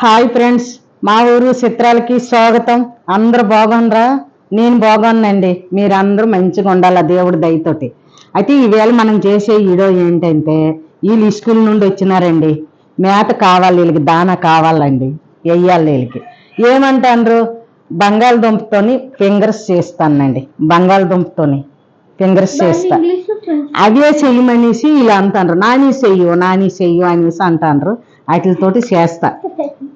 Hi friends మా ఊరు చిత్రాలకి స్వాగతం. అందరూ బాగుండ్రా నేను బాగున్నానండి. మీరందరూ మంచిగా ఉండాలి ఆ దేవుడి దయతోటి. అయితే ఈవేళ మనం చేసే వీడియో ఏంటంటే వీళ్ళు స్కూల్ నుండి వచ్చినారండి. మేత కావాలి వీళ్ళకి దానా కావాలండి. వెయ్యాలి వీళ్ళకి. ఏమంటాండ్రు బంగాళదుంపతోని ఫింగర్స్ చేస్తానండి. బంగాళదుంపతోని ఫింగర్స్ చేస్తా. అవే చెయ్యమనేసి ఇలా అంటారు. నాని చెయ్యు నాని చెయ్యు అనేసి అంటాండ్రు వాటితోటి చేస్తా.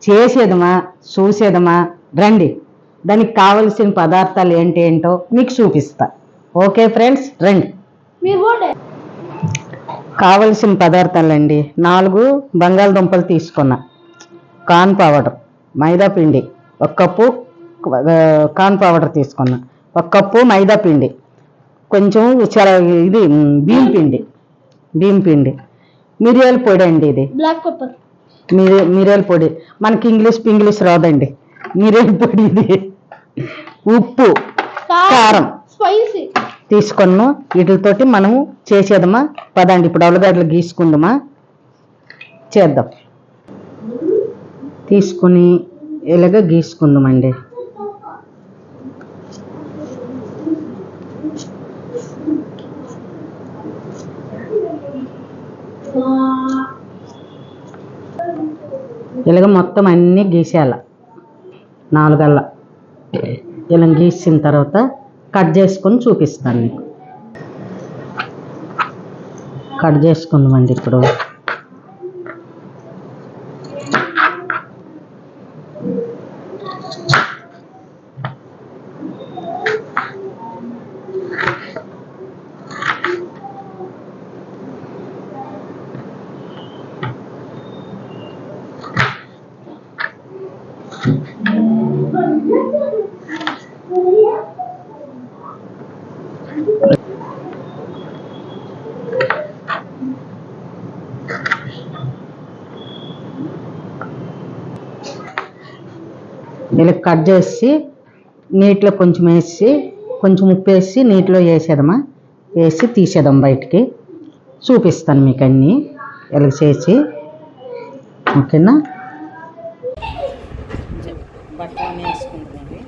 చేసేదమా చూసేదమా రండి. దానికి కావలసిన పదార్థాలు ఏంటి ఏంటో మీకు చూపిస్తా. ఓకే ఫ్రెండ్స్ రండి. కావలసిన పదార్థాలండి. నాలుగు బంగాళదుంపలు తీసుకున్నా. కార్న్ పౌడర్ మైదా పిండి. ఒక కప్పు ఆ, కార్న్ పౌడర్ తీసుకున్నా. ఒక కప్పు మైదా పిండి. కొంచెం చాలా ఇది బియ్యం పిండి. బియ్యం పిండి. మిరియాల పొడి అండి ఇది. Black pepper. మిరి మిరియాల పొడి. మనకి ఇంగ్లీష్ ఇంగ్లీష్ రాదండి. మిరియాల పొడి ఇది. ఉప్పు కారం స్పైసీ. తీసుకున్నాం. వీటితోటి మనము చేసేదమా పదండి ఇప్పుడు ఉల్లగడ్డలు గీసుకుందామా? చేద్దాం. తీసుకుని ఇలాగ గీసుకుందామండి? ఇలాగ మొత్తం అన్నీ గీసేయాల. నాలుగల్ల. ఇలా గీసిన తర్వాత కట్ చేసుకొని చూపిస్తాను మీకు. కట్ చేసుకుందామండి ఇప్పుడు. ఇలా కట్ చేసి నీటిలో కొంచెం వేసి కొంచెం ఉప్పు వేసి నీటిలో వేసేదమ్మా. వేసి తీసేద్దాం బయటికి. చూపిస్తాను మీకు అన్నీ. ఇలా చేసి. ఓకేనా? బట్టలు వేసుకుంటుంది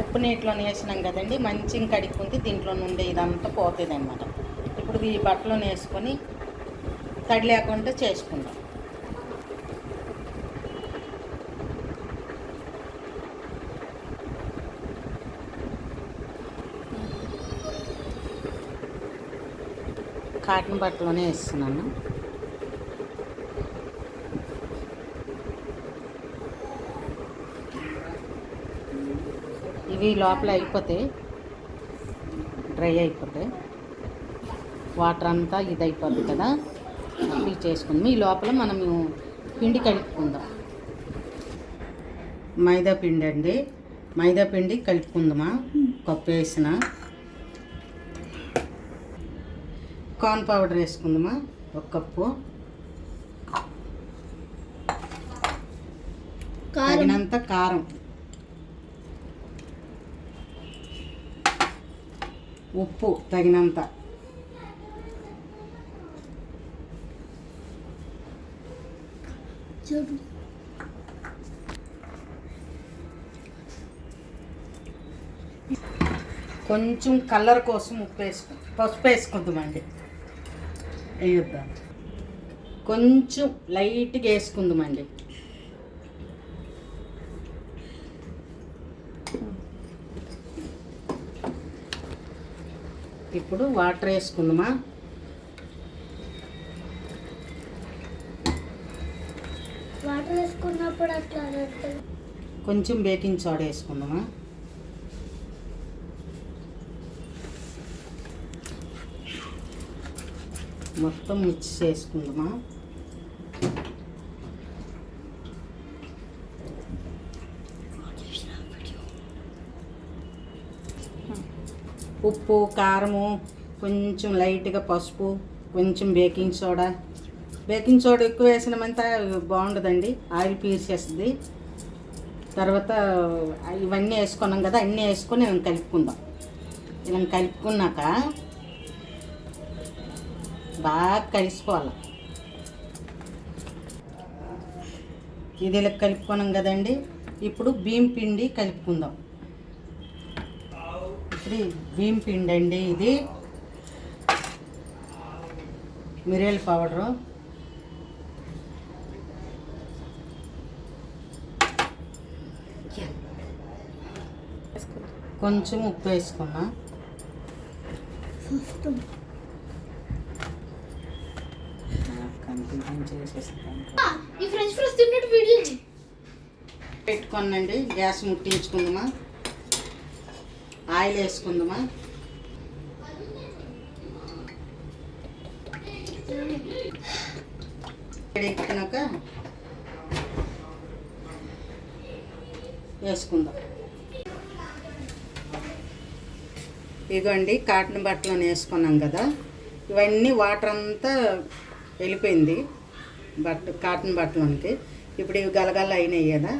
ఉప్పు నీటిలో వేసినాం కదండి. మంచిగా కడుక్కుంది దీంట్లో నుండి ఇదంతా పోతుంది అనమాట ఇప్పుడు ఈ బట్టలో వేసుకొని తడి లేకుండా చేసుకుందాం. కాటన్ బట్టలోనే వేస్తున్నాను. ఇవి లోపల అయిపోతాయి డ్రై అయిపోతాయి వాటర్ అంతా ఇది అయిపోద్ది కదా అప్పుడు చేసుకుందాం. ఈ లోపల మనము పిండి కలుపుకుందాం. మైదా పిండి అండి మైదా పిండి కలుపుకుందామా? కప్పు వేసిన కార్న్ పౌడర్ వేసుకుందామా? ఒక కప్పు. కారం. తగినంత కారం. ఉప్పు తగినంత. కొంచెం కలర్ కోసం ఉప్పు వేసుకు పసుపు వేసుకుందామండి వేయొద్దాం. కొంచెం లైట్గా వేసుకుందామండి. ఇప్పుడు వాటర్ వేసుకుందామా? వాటర్ వేసుకున్నప్పుడు అట్లా. కొంచెం బేకింగ్ సోడా వేసుకుందామా? మొత్తం మిక్స్ చేసుకుందామా? ఉప్పు కారము కొంచెం లైట్గా పసుపు కొంచెం బేకింగ్ సోడా. బేకింగ్ సోడా ఎక్కువ వేసినమంతా బాగుండదండి ఆయిల్ పీల్చేస్తుంది. తర్వాత ఇవన్నీ వేసుకున్నాం కదా అన్నీ వేసుకొని మేము కలుపుకుందాం. ఇలా కలుపుకున్నాక బాగా కలిసిపోవాలి. ఇది ఇలా కలుపుకున్నాం కదండి. ఇప్పుడు బియ్యం పిండి కలుపుకుందాం. ఇప్పుడు బియ్యం పిండి అండి ఇది. మిరియల్ పౌడరు. కొంచెం ఉప్పు వేసుకున్నా. చూస్తుంది కన్ఫ్యూజన్ చేసేస్తాను ఈ ఫ్రెంచ్ ఫ్రైస్ తిన్నట్టు వీడియో పెట్టుకోనండి గ్యాస్ ముట్టించుకుందామా. ఆయిల్ వేసుకుందామా. ఎక్కినాక వేసుకుందాం. ఇదిగోండి కాటన్ బట్టలను వేసుకున్నాం కదా. ఇవన్నీ వాటర్ అంతా వెళ్ళిపోయింది. బట్ట కాటన్ బట్టలోనికి ఇప్పుడు ఇవి గలగల అయినాయి కదా.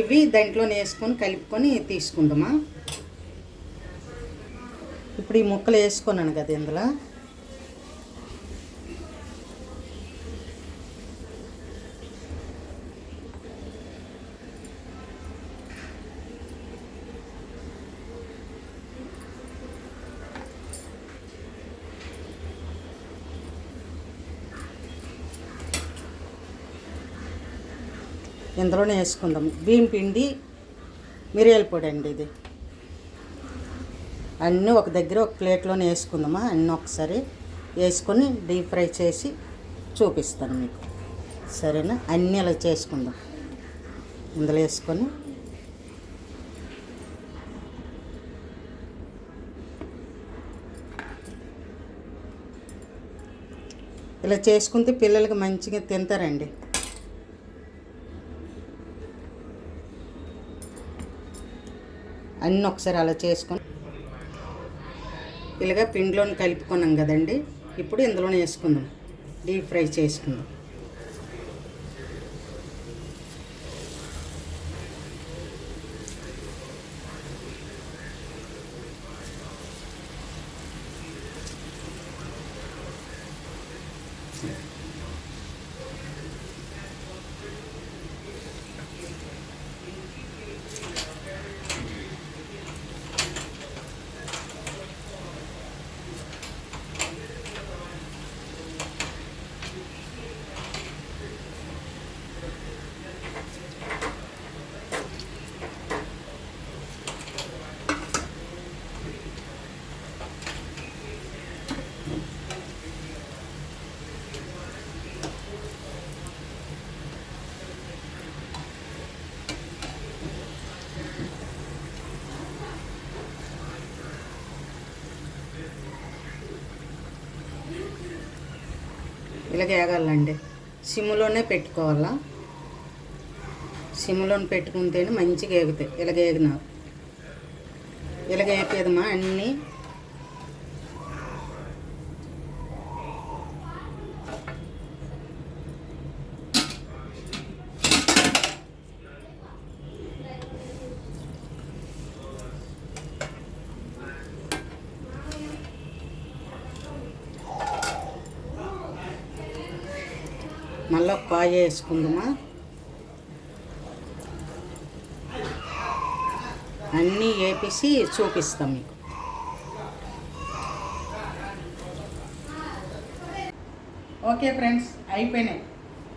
ఇవి దాంట్లో వేసుకొని కలుపుకొని తీసుకుంటామా? ఇప్పుడు ఈ ముక్కలు వేసుకున్నాను కదా ఇందులో. ఇందులోనే వేసుకుందాం బియ్యం పిండి మిరియాల పొడి అండి ఇది. అన్నీ ఒక దగ్గర ఒక ప్లేట్లోనే వేసుకుందామా? అన్నీ ఒకసారి వేసుకొని డీప్ ఫ్రై చేసి చూపిస్తాను మీకు. సరేనా? అన్నీ ఇలా చేసుకుందాం. ఇందులో వేసుకొని ఇలా చేసుకుంటే పిల్లలకి మంచిగా తింటారండి. అన్నీ ఒకసారి అలా చేసుకొని ఇలాగా పిండిలోని కలుపుకున్నాం కదండి. ఇప్పుడు ఇందులోనే వేసుకుందాం. డీప్ ఫ్రై చేసుకుందాం. ఇలా వేగాలండి సిమ్లోనే పెట్టుకోవాలా? సిమ్లోనే పెట్టుకుంటేనే మంచిగా ఎగుతాయి ఇలాగ వేగిన ఇలాగ వేపేదమ్మా అన్నీ? మళ్ళీ కాయ వేసుకుందామా? అన్నీ వేపేసి చూపిస్తాం మీకు. ఓకే ఫ్రెండ్స్ అయిపోయినాయి.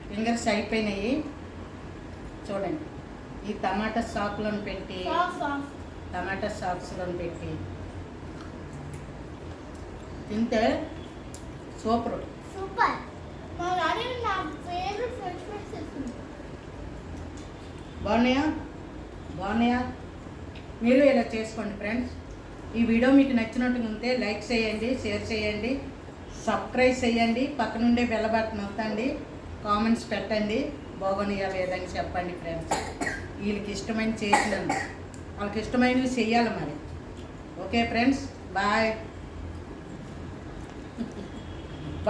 ఫింగర్స్ అయిపోయినాయి. చూడండి. ఈ టమాటా సాకులను పెట్టి టమాటా సాక్స్లను పెట్టి తింటే సూపర్. సూపర్. మా నా ఫేవరెట్ ఫ్రెంచ్ ఫ్రైస్ చేస్తుంది బాగున్నాయా? బాగున్నాయా? మీరు ఇలా చేసుకోండి ఫ్రెండ్స్ ఈ వీడియో మీకు నచ్చినట్టుగా ఉంటే లైక్ చేయండి షేర్ చేయండి సబ్స్క్రైబ్ చేయండి. పక్కనుండే బెల్ బటన్ నొత్తండి కామెంట్స్ పెట్టండి. బాగున్నాయా లేదని చెప్పండి ఫ్రెండ్స్ వీళ్ళకి ఇష్టమైన చేసినాను వాళ్ళకి ఇష్టమైనవి చెయ్యాలి మరి. Okay friends bye